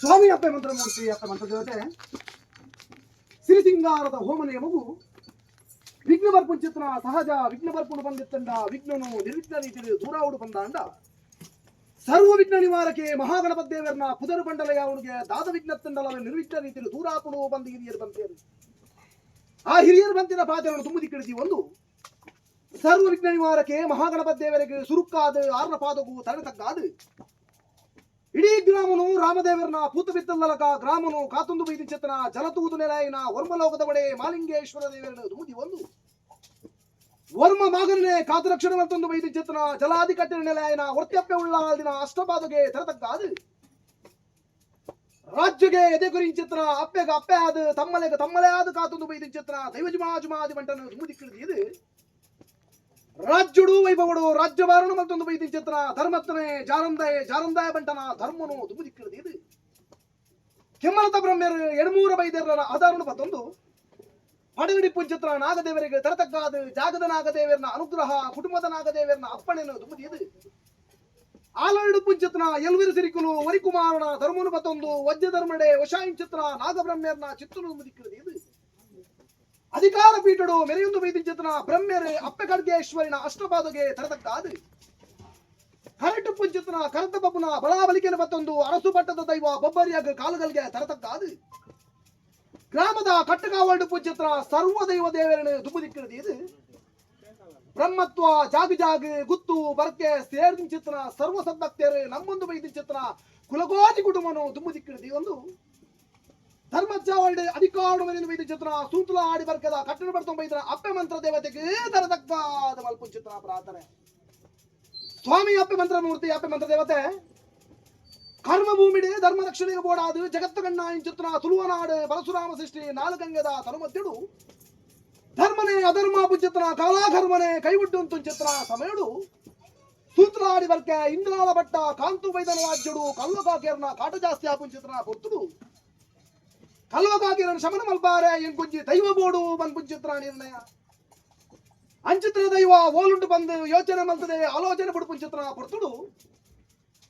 ಸ್ವಾಮಿ ಅಪ್ಪೆ ಮಂತ್ರಮೂರ್ತಿ ಅಪ್ಪ ಮಂತ್ರದೇವತೆ ಸಿರಿಸಿಂಗಾರದ ಹೋಮ ಮಗು ವಿಘ್ನ ಬರ್ಪುಂಚಿತ್ರ ಸಹಜ ವಿಘ್ನ ಬರ್ಪುಣ ಬಂದಿತ್ತಂಡ, ವಿಘ್ನನು ನಿರ್ವಿಘ್ನ ರೀತಿಯಲ್ಲಿ ಬಂದ ಅಂಡ ಸರ್ವ ವಿಘ್ನ ನಿವಾರಕೆ ಮಹಾಗಣಪತಿ ದೇವರನ್ನ ಪುದರು ಬಂಡಲ ದಾದ ವಿಘ್ನ ತಂಡಲ ನಿರ್ವಿಘ್ನ ರೀತಿಯಲ್ಲಿ ದೂರಾಪುಡು ಬಂದ ಹಿರಿಯರು ಆ ಹಿರಿಯರು ಬಂತಿನ ಪಾತ್ರವನ್ನು ತುಂಬಿ ಕಳಿಸಿ ಒಂದು, ಸರ್ವ ವಿಘ್ನ ನಿವಾರಕೆ ಮಹಾಗಣಪತಿ ದೇವರಿಗೆ ಸುರುಕ್ಕಾದ ಆರ್ನ ಪಾದಗೂ ತಡೆತಕ್ಕಾದು ಇಡೀ ಗ್ರಾಮನು ರಾಮದೇವರನ ಪೂತ ಬಿತ್ತಲ್ಲಲಕ ಗ್ರಾಮನು ಕಾತುಂದು ಬೈದಿ ಚೇತನ ಜಲತೂದು ನೆಲಾಯಿನ ವರ್ಮಲೋಕದ ಒಡೆ ಮಾಲಿಂಗೇಶ್ವರ ದೇವರನ್ನು ದೂದಿ ಒಂದು. ವರ್ಮ ಮಾಗನೇ ಕಾತರಕ್ಷಣ ಮತ್ತೊಂದು ಬೈದಿ ಚೇತನ ಜಲಾದಿ ಕಟ್ಟಿನ ನೆಲಾಯಿನ ಒರ್ತ್ಯಪ್ಪೆ ಉಳ್ಳಾದಿನ ಅಷ್ಟಪಾದಗೆ ತರತಕ್ಕಾದು ರಾಜ್ಯಗೆ ಎದೆ ಗುರಿಂಚಿತ್ರ ಅಪ್ಪೆಗ ಅಪ್ಪೆ ಆದ ತಮ್ಮಲೆಗ ತಮ್ಮಲೇ ಆದ ಕಾತುಂದು ಬೈದಿ ಚಿತ್ರ ದೈವಜುಮಾಜುಮಾದಿ ಮಂಟನ ದುಮುದಿ ಇದು ರಾಜ್ಯುಡು ವೈಭವಡು ರಾಜ್ಯಭಾರಣ ಮತ್ತೊಂದು ಬೈದಿ ಚಿತ್ರ ಧರ್ಮತ್ನೇ ಜಾರಂದಾಯ ಜಾರಂದಾಯ ಬಂಟನ, ಧರ್ಮನು ದುಮುದಿಕ್ಕಿಳಿದು ಇದು ಕೆಮ್ಮಲತ ಬ್ರಹ್ಮ್ಯರು ಎಡಮೂರ ಬೈದೇರರ ಆಧಾರಣ ಮತ್ತೊಂದು ಪಡಗಡಿ ಪುಂಚಿತ್ರ ನಾಗದೇವರಿಗೆ ತರತಕ್ಕಾದ ಜಾಗದ ನಾಗದೇವರನ ಅನುಗ್ರಹ, ಕುಟುಂಬದ ನಾಗದೇವರನ ಅಪ್ಪಣೆಯನ್ನು ದುಬುದಿ ಇದು ಆಲರಡು ಪುಂಚಿತ್ರ ಎಲ್ವಿರು ಸಿರಿಕುಲು, ವರಿಕುಮಾರನ ಧರ್ಮನು ಮತ್ತೊಂದು ವಜ್ಜ ಧರ್ಮಡೆ ವಶಾಯಿಂಚಿತ್ರ ನಾಗಬ್ರಹ್ಮ್ಯರ್ನ ಚಿತ್ತನು ದುಮುದಿಕ್ಕಿಳಿದು ಇದು ಅಧಿಕಾರ ಪೀಠಡು ಮೆರೆಯೊಂದು ಚಿತ್ರ ಬ್ರಹ್ಮೆರೆ ಅಪ್ಪೆ ಖಡ್ಗೇಶ್ವರಿನ ಅಷ್ಟಪಾದಗೆ ತರತಕ್ಕಾದು ಕರಟು ಪುಂಚಿತನ ಕರತ ಬಬ್ಬುನ ಬಲಾಬಲಿಕೆನ ಮತ್ತೊಂದು ಅರಸು ಪಟ್ಟದ ದೈವ ಬೊಬ್ಬರಿಯಾಗ ಕಾಲುಗಳಿಗೆ ತರತಕ್ಕಾದು ಗ್ರಾಮದ ಕಟ್ಟಗಾವಲ್ಡು ಪುಂಚಿತ್ರ ಸರ್ವ ದೈವ ದೇವರನ್ನು ದುಬ್ಬುದಿಕ್ಕಿಳಿದು ಇದು ಬ್ರಹ್ಮತ್ವ ಜಾಗ ಜಾಗ ಗುತ್ತು ಬರಕೆ ಸೇರಿದ ಚಿತ್ರ ಸರ್ವ ಸದ್ಭಕ್ತಿಯರು ನಮ್ಮೊಂದು ವೈದ್ಯ ಚಿತ್ರ ಕುಲಗೋಜಿ ಕುಟುಂಬನು ದುಮ್ಮುದಿಕ್ಕಿಳಿದು ಒಂದು. ಆಡಿ ಬರ್ಕದ ಕಟ್ಟಡ ಬರ್ತೊಂಬ ಇದ್ರ ಅಪ್ಪೆ ಮಂತ್ರ ದೇವತೆಗೆ ತರತಕ್ಕಾದ ಮಲ್ಪು ಚಿತ್ರ ಪ್ರಾರ್ಥನೆ. ಸ್ವಾಮಿ ಅಪ್ಪೆ ಮಂತ್ರ ಮೂರ್ತಿ, ಅಪ್ಪೆ ಮಂತ್ರ ದೇವತೆ ಕರ್ಮ ಭೂಮಿಡೆ ಧರ್ಮ ರಕ್ಷಣೆಗೆ ಬೋಡಾದು ಜಗತ್ತು ಗಣ್ಣ ಚಿತ್ರ ತುಳುವನಾಡು ಪರಶುರಾಮ ಸೃಷ್ಟಿ ನಾಲ್ಕಂಗದ ತನುಮತ್ಯಡು ಧರ್ಮನೆ ಅಧರ್ಮ ಪುಂಚಿತ್ರ, ಕಾಲಾಧರ್ಮನೆ ಕೈಬಿಟ್ಟು ಚಿತ್ರ ಸಮಯಡು. ಸೂತ್ರಾಡಿ ಬರ್ಕೆ ಇಂದ್ರಾಲ ಭಟ್ಟ ಕಾಂತು ವೈದನ ರಾಜ್ಯಡು ಕಲ್ಲಕಾಕಿಯರ್ನ ಕಾಟ ಜಾಸ್ತಿ ಆಪುಂಚಿತ್ರ ಕೊರ್ತುಡು ಕಲ್ವಕಾಕಿರನ್ ಶಮನ ಮಲ್ಪಾರೆ ಎಂಕುಂಜಿ ದೈವ ಬೋಡು ಬಂದ್ಪುಂಚಿತ್ರ ನಿರ್ಣಯ. ಅಂಚಿತ್ರ ದೈವ ಓಲುಂಡು ಬಂದು ಯೋಚನೆ ಮಲ್ತದೆ, ಆಲೋಚನೆ ಪುಡುಪುಂಚಿತ್ರ ಕೊಡ್ತುಡು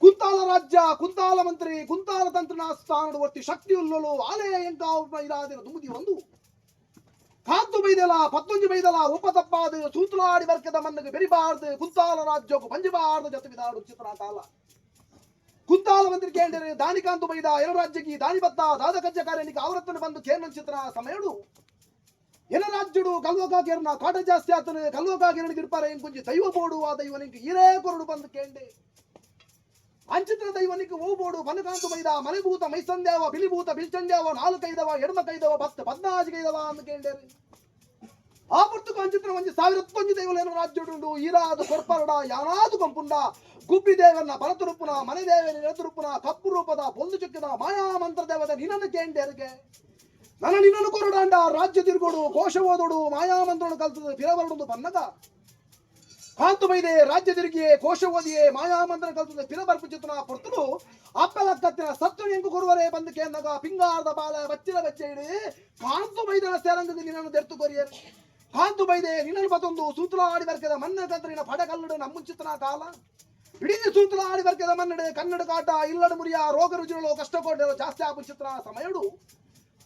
ಕುಂತಾಲ ರಾಜ್ಯ, ಕುಂತಾಲ ಮಂತ್ರಿ, ಕುಂತಾಲ ತಂತ್ರನ ಸ್ಥಾನದ ಒತ್ತಿ ಶಕ್ತಿ ಉಲ್ಲಲು ಆಲಯ ಎಂಕ ಇರಾದಿನ ದುಮುದಿ ಒಂದು. ಕಾಂತು ಬೈದಲ, ಪತ್ತೊಂಜು ಬೈದಲ, ಉಪ ತಪ್ಪಾದು, ಸೂತ್ರಾಡಿ ವರ್ಗದ ಮನ್ನಗೆ ಬೆರಿಬಾರ್ದು, ಕುಂತಾಲ ರಾಜ್ಯಕ್ಕೂ ಪಂಜಿಬಾರ್ದು ಜೊತೆ ಬಿದಾಡು ಚಿತ್ರ ಕಾಲ. ಕುಂತಾಲ ಮಂತ್ರಿ ಕೇಂದ್ರ ದಾನಿಕಾಂತು ಬೈದ ಎರ ರಾಜ್ಯಕ್ಕೆ ದಾನಿ ಬತ್ತ ದಾದ ಕಜ್ಜ ಕಾರ್ಯನಿಗೆ ಅವರತ್ತನ ಬಂದು ಕೇರಳ ಚಿತ್ರ ಸಮಯಡು ಎಲ್ಲ ರಾಜ್ಯಡು ಕಲ್ವಕಾಕಿರನ ಕಾಟ ಜಾಸ್ತಿ ಆತನ ಕಲ್ವಕಾಕಿರನಿಗೆ ಇಡ್ಪಾರ ಏನ್ ಕುಂಜಿ ದೈವ ಬೋಡು, ಆ ದೈವನಿಗೆ ಹಿರೇ ಕೊರಡು ಬಂದು ಕೇಂಡೆ ಅಂಚಿತ್ರ ದೈವನಿಗೆ ಓ ಬೋಡು ಬನಕಾಂತು ಬೈದ, ಮನೆಭೂತ ಮೈಸಂದ್ಯಾವ, ಬಿಲಿಭೂತ ಬಿಲ್ಚಂದ್ಯಾವ, ನಾಲ್ಕೈದವ, ಎಡಮಕೈದವ ಬತ್ತ ಪದ್ನಾಜಿಗೈದವ ಅಂತ ಕೇಂಡೇರಿ ಆ ಪುರ್ತಕ ಅಂಚಿತ್ರ ಒಂಜಿ ಸಾವಿರತ್ತೊಂಜಿ ದೈವಲೇನು ರಾಜ್ಯಡುಂಡು ಈರಾದು ಕೊರ್ಪರಡ ಯಾನಾದು ಕಂಪುಂಡ ಗುಬ್ಬಿ ದೇವನ ಬರತುರುಪುನ ಮನೆ ದೇವರ ಎದುರುಪುನ ಕಪ್ಪು ರೂಪದ, ಬೊಂದು ಚುಕ್ಕಿದ ಮಾಯಾ ಮಂತ್ರ ದೇವದ ನಿನ್ನನ್ನು ಕೇಂಡೇರಿಗೆ ನನ್ನ ನಿನ್ನನ್ನು ಕೊರಡಾಂಡ ರಾಜ್ಯ ತಿರುಗೋಡು, ಕೋಶ ಓದೋಡು, ಮಾಯಾ ಮಂತ್ರವನ್ನು ಕಲ್ತದ ಪಿರವರಡು ಬನ್ನದ ಕಾಂತು ಬೈದೆ ರಾಜ್ಯ ತಿರುಗಿಯೇ, ಕೋಶ ಓದಿಯೇ, ಮಾಯಾ ಮಂತ್ರ ಕಲ್ತದ, ಪಿರಬರ್ಪು ಚಿತ್ರ ಪೊರ್ತಲು ಅಪ್ಪಲ ಕತ್ತಿನ ಸತ್ತು ಎಂಕು ಕೊರುವರೆ ಬಂದು ಕೇಂದಾಗ ಪಿಂಗಾರದ ಬಾಲ ಬಚ್ಚಿಲ ಬೆಚ್ಚ ಇಡಿ ಕಾಂತು ಬೈದನ ಸೇರಂಗದಲ್ಲಿ ನಿನ್ನನ್ನು ಕೊರಿಯರು. ಕಾಂತು ಬೈದೆ, ನಿನ್ನನ್ನು ಮತ್ತೊಂದು ಸೂತ್ರ ಆಡಿ ಬರ್ಕದ ಮನ್ನ ಕಂತ್ರಿನ ಪಡ ಕಲ್ಲಡು ನಮ್ಮುಂಚಿತನ ಕಾಲ. ಇಡೀ ಸೂತ್ರ ಆಡಿ ಬರ್ಕದ ಮನ್ನಡೆ, ಕನ್ನಡ ಕಾಟ, ಇಲ್ಲಡ ಮುರಿಯ, ರೋಗ ರುಜಿನಗಳು ಕಷ್ಟ ಕೊಟ್ಟರು ಜಾಸ್ತಿ ಆಗು ಚಿತ್ರ ಸಮಯಡು.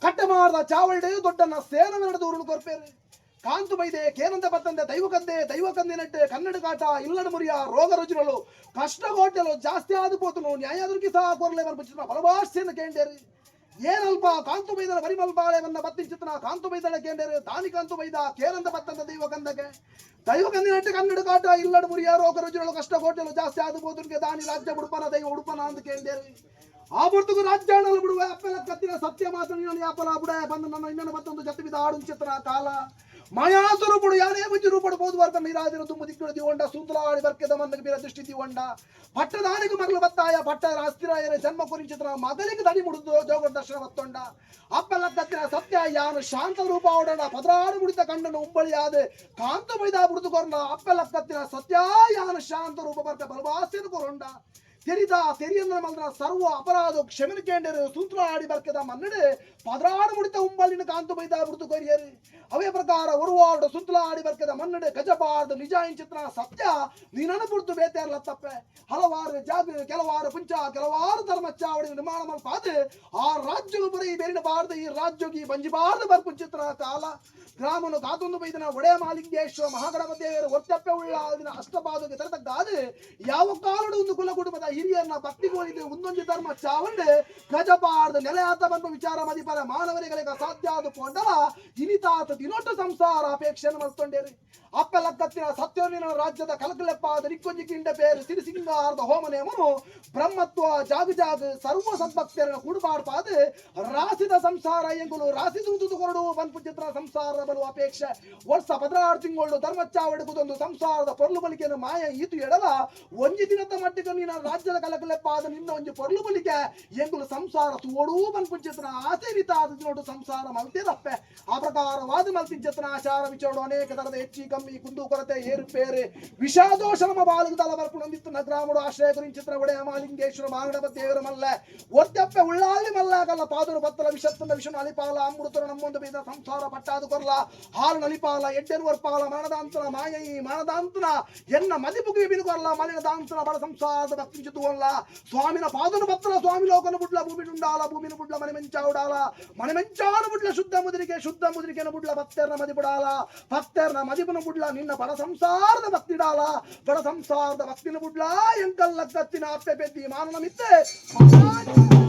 ಕಟ್ಟೆ ಮಾರದ ಚಾವಳ್ಡೆ ದೊಡ್ಡನ ನಡೆದು ಉರುಳು ಕೊರ್ಪೇರು. ಕಾಂತು ಬೈದೆ ಕೇನಂದ ಬತ್ತಂದೆ ದೈವ ಕಂದೆ ದೈವ ಕಂದೆ ನಟ್ಟೆ, ಕನ್ನಡ ಕಾಟ, ಇಲ್ಲಡ ಮುರಿಯ, ರೋಗ ರುಜಿನಗಳು ಕಷ್ಟ ಕೊಟ್ಟಲು ಜಾಸ್ತಿ ಆದ ಪೋತನು ನ್ಯಾಯಾದ್ರಿಗೆ ಸಹ ಕೊರಲೆ ಬರ್ಬಿಟ್ಟಿನ ಬಲಭಾಷೆಯನ್ನು ಕೇಂಡೇರಿ. ಏನಲ್ಪ? ಕಾಂತು ಬೈದನ ಬರಿಮಲ್ಪಾಳೆವನ್ನ ಬತ್ತಿ ಚಿತ್ರ ಕಾಂತು ಬೈದಳ ಕೇಂದ್ರ ತಾನಿ ಕಾಂತು ಬೈದ ಕೇನಂದ ಬತ್ತಂದ ದೈವ ಕಂದಕ್ಕೆ ದೈವ ಕಂದಿನಟ್ಟು ಕನ್ನಡ ಕಾಟ, ಇಲ್ಲಡ ಮುರಿಯಾರೋ ರುಜಿನಗಳು ಕಷ್ಟ ಕೊಟ್ಟಲು ಜಾಸ್ತಿ ಆದ ಪೋತನಿಗೆ ದಾನಿ ರಾಜ್ಯ ಉಡುಪನ ದೈವ ಉಡುಪನ ಅಂತ ಕೇಂಡೇರಿ ಆ ಬರ್ತುಗು ರಾಜ್ಯಾಣಲು ಬಿಡುವ ಅಪ್ಪಲ ಕತ್ತಿನ ಸತ್ಯ ಮಾತು ನೀನು ಯಾಪಲ ಬುಡ ಬಂದು ನನ್ನ ಇನ್ನೊಂದು ಮತ್ತೊಂದು ಜತೆ ಬಿದ ಆಡು ಚಿತ್ರ ಕಾಲ. ಮಾಯಾ ಯಾನೇ ಮುಂಚೆ ರೂಪಡು ವರ್ಗ ನೀರಾದಿನ ತುಂಬ ದಿಕ್ಕಳು ದಿವಂಡ ಸೂತ್ರಾಡಿ ಬರ್ಕೆದ ಮಂದಕ್ಕೆ ಬೀರ ದೃಷ್ಟಿ ದಿವಂಡ. ಪಟ್ಟದಾನಿಗೆ ಮಗಳು ಬತ್ತಾಯ ಪಟ್ಟ ಅಸ್ಥಿರಾಯರ ಜನ್ಮ ಕುರಿ ಚಿತ್ರ ಮಗಲಿಗೆ ದಡಿ ಮುಡಿದು ಜೋಗ ದರ್ಶನ ಬತ್ತೊಂಡ ಅಪ್ಪಲ ತತ್ತಿನ ಸತ್ಯ ಯಾನು ಶಾಂತ ರೂಪ ಓಡೋಣ ಪದರಾಡು ಮುಡಿತ ಕಂಡನು ಉಂಬಳಿಯಾದ ಕಾಂತ ಬೈದ ಕೊರಣ ಅಪ್ಪಲ ತತ್ತಿನ ಸತ್ಯ ಯಾನು ಶಾಂತ ರೂಪ ಬರ್ತ ಬಲವಾಸ್ಯದ ಕೊರಂಡ. ತೆರಿದ ತೆರಿಯಂದ್ರ ಮಲ್ದ್ರ ಸರ್ವ ಅಪರಾಧ ಕ್ಷಮಿಕೆಂಡರು ಸೂತ್ರ ಆಡಿ ಬರ್ಕದ ಮನ್ನಡೆ ಪದರಾಡು ಮುಡಿತ ಉಂಬಲಿನ ಕಾಂತು ಬೈದ ಬಿಡ್ತು ಕೊರಿಯರು ಅವೇ ಪ್ರಕಾರ ಒರುವಾರ್ಡು ಸುತ್ತಲ ಆಡಿ ಬರ್ಕದ ಮನ್ನಡೆ ಗಜಪಾರ್ದು ನಿಜ ಚಿತ್ರ ಸತ್ಯ ನೀನನ್ನು ಬಿಡ್ತು ತಪ್ಪೆ. ಹಲವಾರು ಜಾತಿ ಕೆಲವಾರು ಪುಂಚ ಕೆಲವಾರು ಧರ್ಮಚ್ಚಾವಡಿ ನಿರ್ಮಾಣ ಮಲ್ಪಾದ ಆ ರಾಜ್ಯವು ಬರೀ ಬೇರಿನ ಬಾರ್ದು ಈ ರಾಜ್ಯೋಗಿ ಬಂಜಿಬಾರ್ದು ಬರ್ಪು ಚಿತ್ರ ಕಾಲ. ಗ್ರಾಮನು ಕಾತೊಂದು ಬೈದಿನ ಒಡೆಯ ಮಾಲಿಂಗೇಶ್ವರ ಮಹಾಗಣಪತಿಯವರು ಒತ್ತಪ್ಪೆ ಉಳ್ಳ ಅಷ್ಟಪಾದಕ್ಕೆ ತರತಕ್ಕಾದ ಯಾವ ಕಾಲಡು ಒಂದು ಕುಲ ಕುಟುಂಬದ ಹಿರಿಯರನ್ನ ಭಕ್ತಿಗೋಲಿದ್ದು ಒಂದೊಂದು ಧರ್ಮ ಚಾವಂಡೆ ನೆಲೆ ನೆಲೆಯಾತ ಬಂದು ವಿಚಾರ ಮದಿಪರ ಮಾನವರಿಗಳಿಗೆ ಸಾಧ್ಯ ಆದುಕೊಂಡಲ ಇನಿತಾತ ದಿನೊಟ್ಟು ಸಂಸಾರ ಅಪೇಕ್ಷೆಯನ್ನು ಮಲ್ತೊಂಡೇರಿ ಅಪ್ಪಲಕ್ಕತ್ತಿನ ಕತ್ತಿನ ಸತ್ಯವಿನ ರಾಜ್ಯದ ಕಲಕಲೆಪ್ಪಾದ ನಿಕ್ಕೊಂಜಿ ಕಿಂಡ ಪೇರು ಸಿರಿಸಿಂಗಾರದ ಹೋಮನೇಮನು ಬ್ರಹ್ಮತ್ವ ಜಾಗ ಜಾಗ ಸರ್ವ ಸಂಪತ್ತಿಯರನ್ನು ಕೂಡುಪಾಡ್ಪಾದ ರಾಸಿದ ಸಂಸಾರ ಎಂಗುಲು ರಾಸಿಸುವುದು ಕೊರಡು ಬಂದು ಚಿತ್ರ ಸಂಸಾರದ ಬಲು ಅಪೇಕ್ಷೆ. ವರ್ಷ ಪದರಾರು ತಿಂಗಳು ಧರ್ಮಚ್ಚಾವಡುವುದೊಂದು ಸಂಸಾರದ ಪೊರ್ಲು ಬಲಿಕೆಯನ್ನು ಮಾಯ ಈತು ಎಡಲ, ಒಂಜಿ ದಿನದ ಮಟ್ಟಿಗೆ ನಿನ್ನ ರಾಜ್ಯದ ಕಲಕಲೆಪ್ಪಾದ ನಿನ್ನ ಒಂಜಿ ಪೊರ್ಲು ಬಲಿಕೆ ಎಂಗುಲು ಸಂಸಾರ ತೋಡೂ ಬಂದ್ಪು ಚಿತ್ರ ಆಸೆ ನಿತಾದ ನೋಡು ಸಂಸಾರ ಮಲ್ತೇದಪ್ಪೆ ಆ ಪ್ರಕಾರವಾದ ಮಲ್ತಿನ ಚಿತ್ರ ಆಚಾರ ವಿಚೋಡು ಅನೇಕ ತರದ ಹೆಚ್ಚಿ ಕಮ್ಮಿ ಕುಂದು ಕೊರತೆ ಏರುಪೇರು ವಿಷಾದೋಷ ನಮ್ಮ ಬಾಲಕ ತಲ ಬರ್ಪುಣಂದಿತ್ತು ನಗ್ರಾಮಡು ಆಶ್ರಯ ಗುರಿನ್ ಚಿತ್ರ ಒಡೆಯ ಮಾಲಿಂಗೇಶ್ವರ ಮಾಗಣಪ ದೇವರ ಮಲ್ಲ ಒತ್ತಪ್ಪೆ ಉಳ್ಳಾಲಿ ಮಲ್ಲಾಗಲ್ಲ ಪಾದರು ಬತ್ತಲ ವಿಷತ್ತನ ವಿಷನು ಅಲಿಪಾಲ ಅಮೃತರು ನಮ್ಮೊಂದು ಬೀದ ಸಂಸಾರ ಪಟ್ಟಾದು ಕೊರ್ಲ ಹಾಲು ನಲಿಪಾಲ ಎಡ್ಡೆನುವರ್ ಪಾಲ ಮರಣದಾಂತನ ಮಾಯೈ ಮರಣದಾಂತನ ಎನ್ನ ಮದಿಪುಗಿ ಬಿನುಕೊರ್ಲ ಮಲಿನದಾಂತನ ಬಡ ಸಂಸಾರದ ಭಕ್ತಿ ಚಿತ್ತುವಲ್ಲ ಸ್ವಾಮಿನ ಪಾದನು ಬತ್ತಲ ಸ್ವಾಮಿ ಲೋಕನ ಬುಡ್ಲ ಭೂಮಿ ಉಂಡಾಲ ಭೂಮಿನ ಬುಡ್ಲ ಮನೆ ಮೆಂಚಾವುಡಾಲ ಮನೆ ಮೆಂಚಾನು ಬುಡ್ಲ ಶುದ್ಧ ಮುದ್ರಿಕೆ ಶುದ್ಧ ಮುದ್ರಿಕೆನ ಬುಡ್ಲ ಭಕ್ತರ್ನ ಮದಿ ಬುಡಾಲ ಭಕ್ತರ್ನ ಮದಿಪನ ಬುಡ್ಲ ನಿನ್ನ ಬಡ ಸಂಸಾರದ ಭಕ್ತಿಡಾಲ ಬಡ ಸಂಸಾರದ ಭಕ್ತಿನ ಬುಡ್ಲ ಎಂಕಲ್ಲ ಕತ್ತಿನ ಅಪ್ಪೆ ಪೆದ್ದಿ ಮಾನನ ಮಿತ್ತೆ